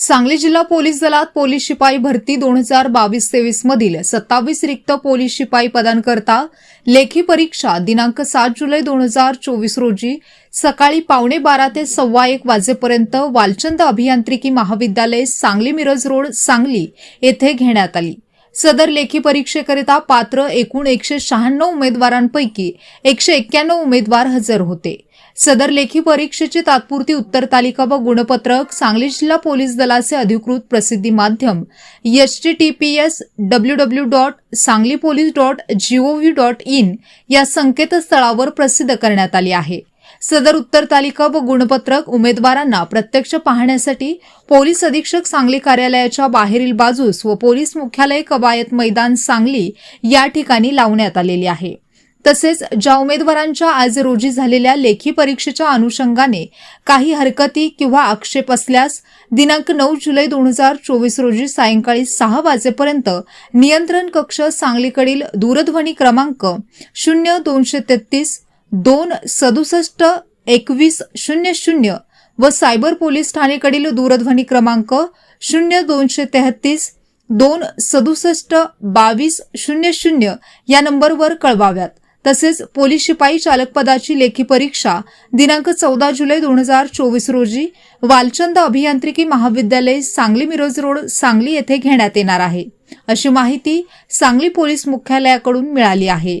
सांगली जिल्हा पोलीस दलात पोलीस शिपाई भरती दोन हजार बावीस तेवीस मधील सत्तावीस रिक्त पोलीस शिपाई पदांकरता लेखी परीक्षा दिनांक सात जुलै दोन हजार चोवीस रोजी सकाळी पावणे बारा ते सव्वा एक वाजेपर्यंत वालचंद अभियांत्रिकी महाविद्यालय सांगली मिरज रोड सांगली येथे घेण्यात आली. सदर लेखी परीक्षेकरिता पात्र एकूण एकशे शहाण्णव उमेदवारांपैकी एकशे एक्क्याण्णव उमेदवार हजर होते. सदर लेखी परीक्षेची तात्पुरती उत्तर तालिका व गुणपत्रक सांगली जिल्हा पोलीस दलाचे अधिकृत प्रसिद्धी माध्यम H T T P S W W dot Sangli police dot G O V dot in या संकेतस्थळावर प्रसिद्ध करण्यात आली आहे. सदर उत्तर तालिका व गुणपत्रक उमेदवारांना प्रत्यक्ष पाहण्यासाठी पोलीस अधीक्षक सांगली कार्यालयाच्या बाहेरील बाजूस व पोलीस मुख्यालय कवायत मैदान सांगली या ठिकाणी लावण्यात आलेली आहे. तसेच ज्या उमेदवारांच्या आज रोजी झालेल्या लेखी परीक्षेच्या अनुषंगाने काही हरकती किंवा आक्षेप असल्यास दिनांक नऊ जुलै दोन हजार चोवीस रोजी सायंकाळी सहा वाजेपर्यंत नियंत्रण कक्ष सांगलीकडील दूरध्वनी क्रमांक शून्य दोनशे तेहतीस दोन सदुसष्ट एकवीस शून्य शून्य व सायबर पोलीस ठाणेकडील दूरध्वनी क्रमांक शून्य दोनशे तेहतीस दोन सदुसष्ट बावीस शून्य शून्य या नंबरवर कळवाव्यात. तसेच पोलीस शिपाई चालक पदाची लेखी परीक्षा दिनांक चौदा जुलै दोन हजार चोवीस रोजी वालचंद अभियांत्रिकी महाविद्यालय सांगली मिरज रोड सांगली येथे घेण्यात येणार आहे. अशी माहिती सांगली पोलीस मुख्यालयाकडून मिळाली आहे.